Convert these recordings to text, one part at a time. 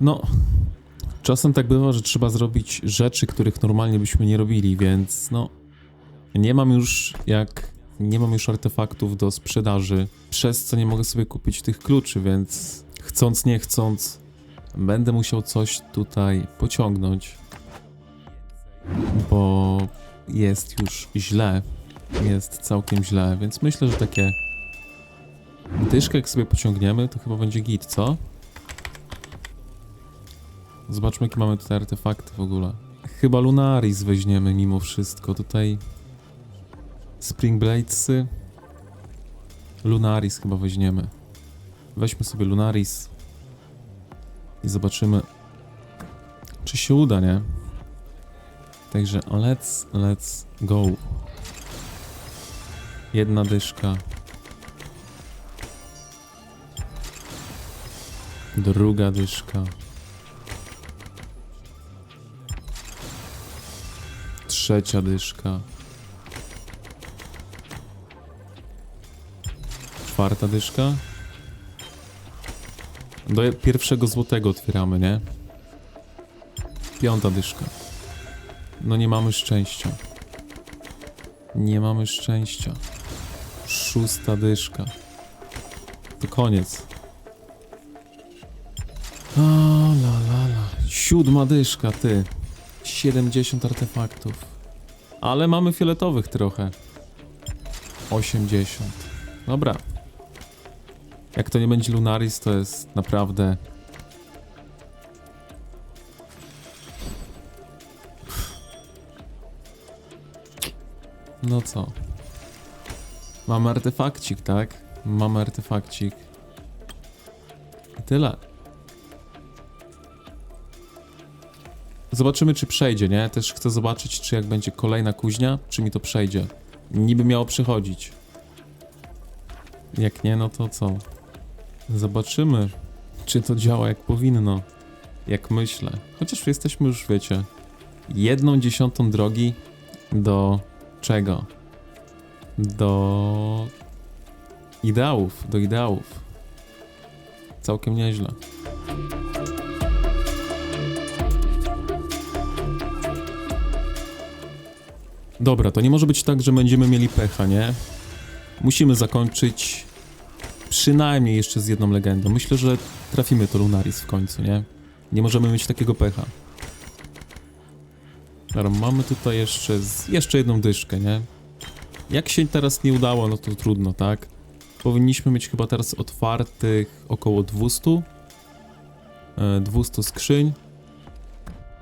No, czasem tak bywa, że trzeba zrobić rzeczy, których normalnie byśmy nie robili, więc no, nie mam już jak, nie mam już artefaktów do sprzedaży, przez co nie mogę sobie kupić tych kluczy, więc chcąc nie chcąc, będę musiał coś tutaj pociągnąć, bo jest już źle, jest całkiem źle, więc myślę, że takie dyszkę jak sobie pociągniemy, to chyba będzie git, co? Zobaczmy, jakie mamy tutaj artefakty w ogóle. Chyba Lunaris weźmiemy mimo wszystko. Tutaj Spring Bladesy. Lunaris chyba weźmiemy. Weźmy sobie Lunaris i zobaczymy, czy się uda, nie? Także let's, let's go. Jedna dyszka. Druga dyszka. Trzecia dyszka. Czwarta dyszka. Do pierwszego złotego otwieramy, nie? Piąta dyszka. No nie mamy szczęścia. Nie mamy szczęścia. Szósta dyszka. To koniec. La la la. Siódma dyszka, ty. 70 artefaktów. Ale mamy fioletowych trochę. 80. Dobra. Jak to nie będzie Lunaris, to jest naprawdę... No co? Mamy artefakcik, tak? Mamy artefakcik. I tyle. Zobaczymy, czy przejdzie, nie? Też chcę zobaczyć, czy jak będzie kolejna kuźnia, czy mi to przejdzie. Niby miało przychodzić. Jak nie, no to co? Zobaczymy, czy to działa jak powinno. Jak myślę. Chociaż jesteśmy już, wiecie, jedną dziesiątą drogi do czego? Do ideałów, do ideałów. Całkiem nieźle. Dobra, to nie może być tak, że będziemy mieli pecha, nie? Musimy zakończyć przynajmniej jeszcze z jedną legendą. Myślę, że trafimy to Lunaris w końcu, nie? Nie możemy mieć takiego pecha. Dobra, mamy tutaj jeszcze, z, jeszcze jedną dyszkę, nie? Jak się teraz nie udało, no to trudno, tak? Powinniśmy mieć chyba teraz otwartych około 200. E, 200 skrzyń.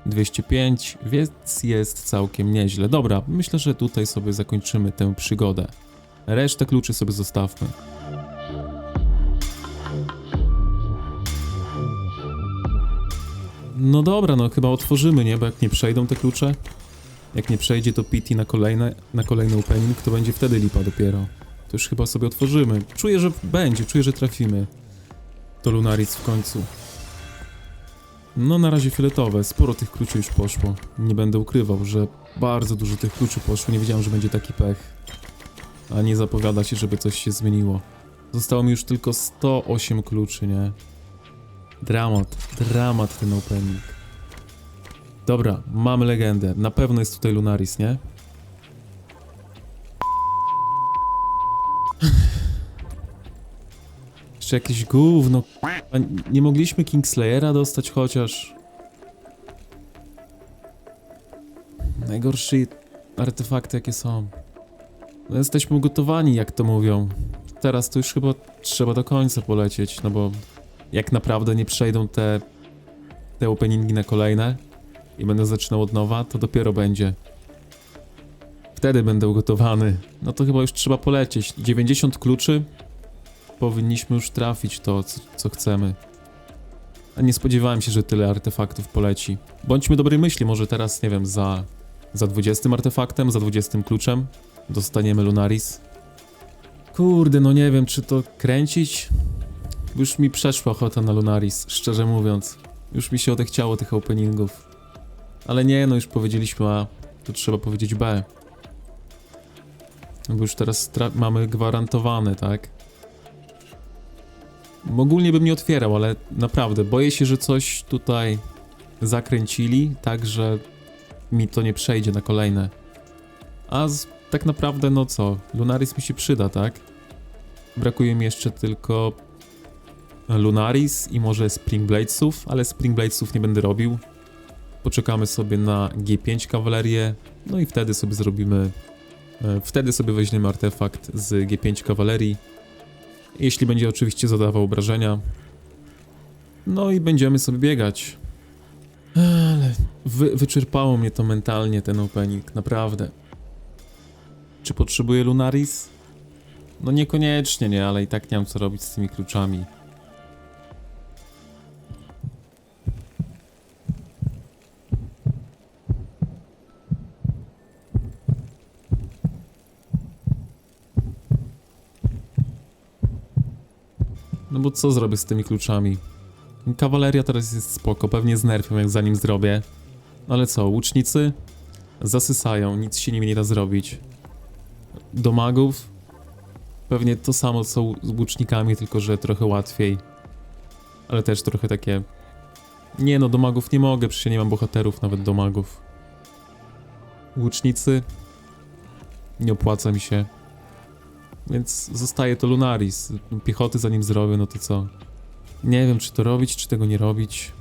205, więc jest całkiem nieźle. Dobra, myślę, że tutaj sobie zakończymy tę przygodę. Resztę kluczy sobie zostawmy. No dobra, no chyba otworzymy, nie? Bo jak nie przejdą te klucze, jak nie przejdzie to PT na kolejne, na kolejny opening, to będzie wtedy lipa dopiero. To już chyba sobie otworzymy. Czuję, że będzie, czuję, że trafimy. To Lunaris w końcu. No na razie fioletowe, sporo tych kluczy już poszło. Nie będę ukrywał, że bardzo dużo tych kluczy poszło, nie wiedziałem, że będzie taki pech. A nie zapowiada się, żeby coś się zmieniło. Zostało mi już tylko 108 kluczy, nie? Dramat, dramat ten opening. Dobra, mamy legendę. Na pewno jest tutaj Lunaris, nie? Jeszcze jakieś gówno. A nie mogliśmy Kingslayera dostać chociaż? Najgorsze artefakty jakie są. No jesteśmy ugotowani, jak to mówią. Teraz to już chyba trzeba do końca polecieć, no bo jak naprawdę nie przejdą te, te openingi na kolejne i będę zaczynał od nowa, to dopiero będzie. Wtedy będę ugotowany. No to chyba już trzeba polecieć. 90 kluczy. Powinniśmy już trafić to, co, chcemy. A nie spodziewałem się, że tyle artefaktów poleci. Bądźmy dobrej myśli, może teraz, nie wiem, za, za 20 artefaktem, za 20 kluczem dostaniemy Lunaris. Kurde, no nie wiem, czy to kręcić? Już mi przeszła ochota na Lunaris, szczerze mówiąc. Już mi się odechciało tych openingów. Ale nie, no już powiedzieliśmy A, to trzeba powiedzieć B. Bo już teraz mamy gwarantowane, tak? Ogólnie bym nie otwierał, ale naprawdę boję się, że coś tutaj zakręcili, tak że mi to nie przejdzie na kolejne. A z, tak naprawdę, no co, Lunaris mi się przyda, tak? Brakuje mi jeszcze tylko Lunaris i może Springbladesów, ale Springbladesów nie będę robił. Poczekamy sobie na G5 kawalerię, no i wtedy sobie zrobimy. e, Wtedy sobie weźmiemy artefakt z G5 kawalerii. Jeśli będzie oczywiście zadawał obrażenia. No i będziemy sobie biegać. Ale wy, wyczerpało mnie to mentalnie, ten opening, naprawdę. Czy potrzebuję Lunaris? No niekoniecznie, nie, ale i tak nie mam co robić z tymi kluczami. No bo co zrobię z tymi kluczami? Kawaleria teraz jest spoko, pewnie znerfią jak zanim zrobię. No ale co, łucznicy? Zasysają, nic się nimi nie da zrobić. Do magów? Pewnie to samo co z łucznikami, tylko że trochę łatwiej. Ale też trochę takie... Nie no, do magów nie mogę, przecież ja nie mam bohaterów nawet do magów. Łucznicy? Nie opłaca mi się. Więc zostaje to Lunaris. Piechoty zanim zrobię, no to co? Nie wiem, czy to robić, czy tego nie robić.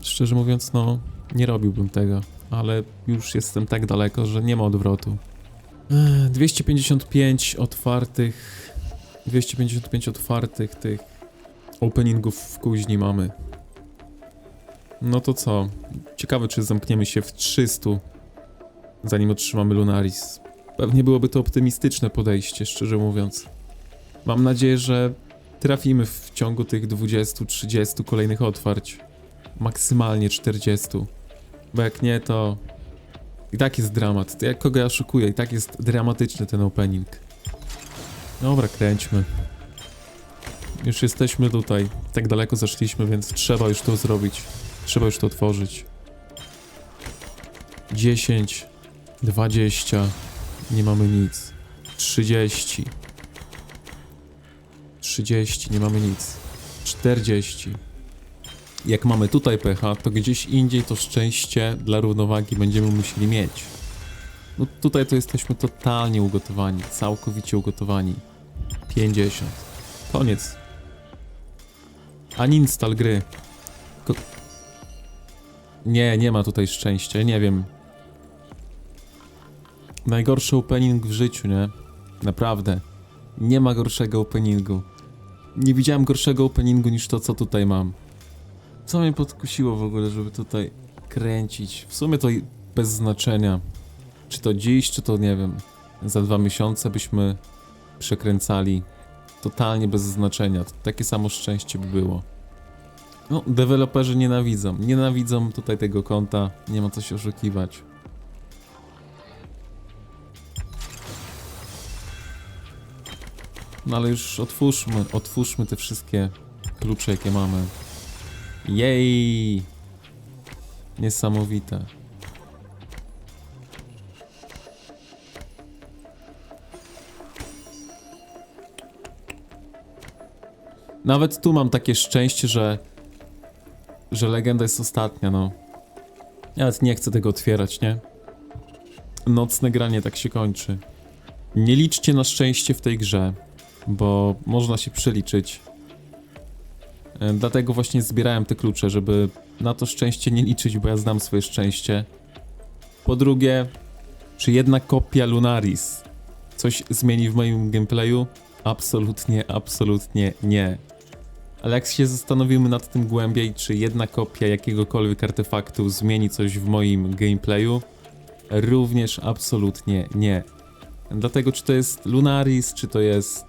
Szczerze mówiąc, no, nie robiłbym tego, ale już jestem tak daleko, że nie ma odwrotu. Ech, 255 otwartych. 255 otwartych tych openingów w kuźni mamy. No to co? Ciekawe, czy zamkniemy się w 300, zanim otrzymamy Lunaris. Pewnie byłoby to optymistyczne podejście, szczerze mówiąc. Mam nadzieję, że trafimy w ciągu tych 20-30 kolejnych otwarć. Maksymalnie 40. Bo jak nie, to i tak jest dramat. To jak kogo ja oszukuję, i tak jest dramatyczny ten opening. Dobra, kręćmy. Już jesteśmy tutaj. Tak daleko zaszliśmy, więc trzeba już to zrobić. Trzeba już to otworzyć. 10, 20, nie mamy nic. 30. 30, nie mamy nic. 40. Jak mamy tutaj pecha, to gdzieś indziej to szczęście dla równowagi będziemy musieli mieć. No tutaj to jesteśmy totalnie ugotowani, całkowicie ugotowani. 50. Koniec. Uninstall gry. Ko nie, nie ma tutaj szczęścia, nie wiem. Najgorszy opening w życiu, nie? Naprawdę. Nie ma gorszego openingu. Nie widziałem gorszego openingu niż to, co tutaj mam. Co mnie podkusiło w ogóle, żeby tutaj kręcić? W sumie to bez znaczenia. Czy to dziś, czy to nie wiem. Za dwa miesiące byśmy przekręcali. Totalnie bez znaczenia. Takie samo szczęście by było. No, deweloperzy nienawidzą. Nienawidzą tutaj tego konta. Nie ma co się oszukiwać. No ale już otwórzmy, otwórzmy te wszystkie klucze, jakie mamy. Jej! Niesamowite. Nawet tu mam takie szczęście, że że legenda jest ostatnia, no. Nawet nie chcę tego otwierać, nie? Nocne granie tak się kończy. Nie liczcie na szczęście w tej grze, bo można się przeliczyć. E, Dlatego właśnie zbierałem te klucze, żeby na to szczęście nie liczyć, bo ja znam swoje szczęście. Po drugie, czy jedna kopia Lunaris coś zmieni w moim gameplayu? Absolutnie, absolutnie nie. Ale jak się zastanowimy nad tym głębiej, czy jedna kopia jakiegokolwiek artefaktu zmieni coś w moim gameplayu? Również absolutnie nie. Dlatego, czy to jest Lunaris, czy to jest,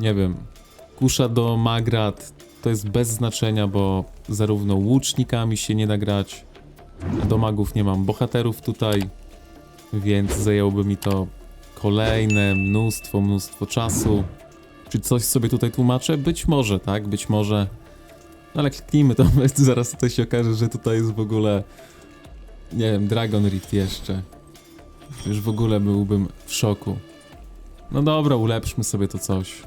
nie wiem, kusza do Magrat, to jest bez znaczenia, bo zarówno łucznikami się nie da grać, do magów nie mam bohaterów tutaj, więc zajęłoby mi to kolejne mnóstwo, mnóstwo czasu. Czy coś sobie tutaj tłumaczę? Być może, tak? Być może. No ale kliknijmy to, zaraz tutaj się okaże, że tutaj jest w ogóle, nie wiem, Dragon Rift jeszcze. Już w ogóle byłbym w szoku. No dobra, ulepszmy sobie to coś.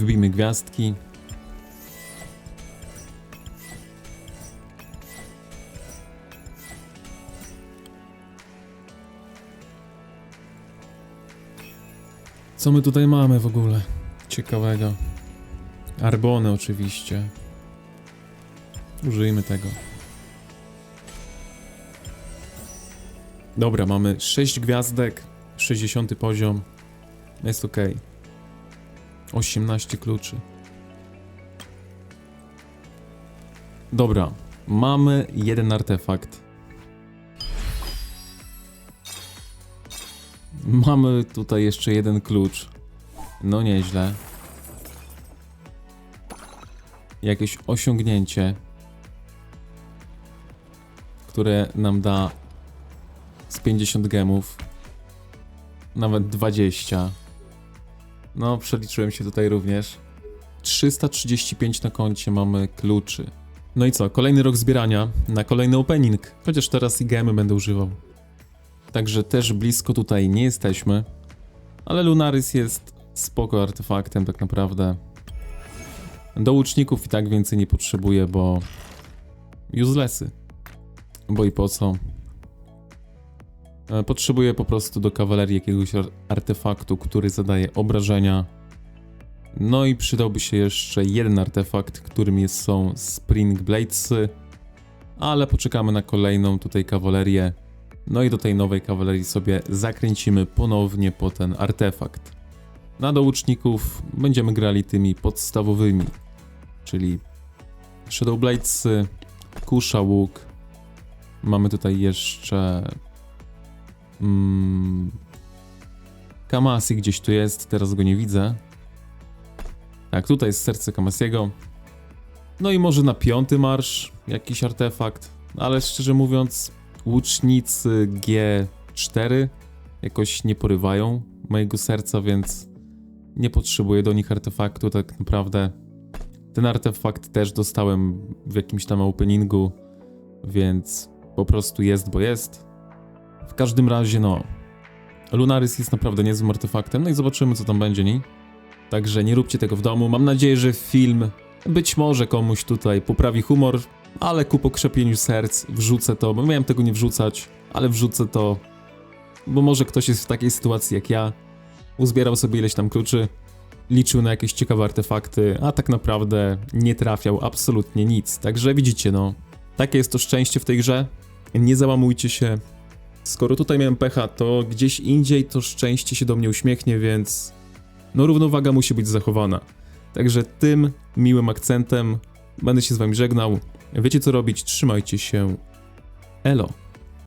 Wbijmy gwiazdki. Co my tutaj mamy w ogóle? Ciekawego. Arbony oczywiście. Użyjmy tego. Dobra, mamy 6 gwiazdek, 60 poziom. Jest ok. 18 kluczy. Dobra, mamy jeden artefakt. Mamy tutaj jeszcze jeden klucz. No nieźle. Jakieś osiągnięcie, które nam da z 50 gemów. Nawet 20. No, przeliczyłem się tutaj również. 335 na koncie mamy kluczy. No i co? Kolejny rok zbierania na kolejny opening. Chociaż teraz i gemy będę używał. Także też blisko tutaj nie jesteśmy. Ale Lunaris jest spoko artefaktem tak naprawdę. Do łuczników i tak więcej nie potrzebuję, bo uselessy. Bo i po co? E, Potrzebuję po prostu do kawalerii jakiegoś ar- artefaktu, który zadaje obrażenia. No i przydałby się jeszcze jeden artefakt, którym jest, są Spring Bladesy. Ale poczekamy na kolejną tutaj kawalerię. No i do tej nowej kawalerii sobie zakręcimy ponownie po ten artefakt. Na do łuczników będziemy grali tymi podstawowymi, czyli Shadow Bladesy, Kusza Łuk. Mamy tutaj jeszcze Mm. Kamasi gdzieś tu jest, teraz go nie widzę. Tak, tutaj jest serce Kamasiego. No i może na piąty marsz jakiś artefakt, ale szczerze mówiąc, łucznicy G4 jakoś nie porywają mojego serca, więc nie potrzebuję do nich artefaktu tak naprawdę. Ten artefakt też dostałem w jakimś tam openingu, więc po prostu jest, bo jest. W każdym razie, no. Lunaris jest naprawdę niezłym artefaktem, no i zobaczymy, co tam będzie, nie? Także nie róbcie tego w domu. Mam nadzieję, że film być może komuś tutaj poprawi humor, ale ku pokrzepieniu serc wrzucę to, bo miałem tego nie wrzucać, ale wrzucę to, bo może ktoś jest w takiej sytuacji jak ja, uzbierał sobie ileś tam kluczy, liczył na jakieś ciekawe artefakty, a tak naprawdę nie trafiał absolutnie nic. Także widzicie, no, takie jest to szczęście w tej grze. Nie załamujcie się, Skoro tutaj miałem pecha, to gdzieś indziej to szczęście się do mnie uśmiechnie, więc no równowaga musi być zachowana. Także tym miłym akcentem będę się z wami żegnał. Wiecie co robić, trzymajcie się. Elo.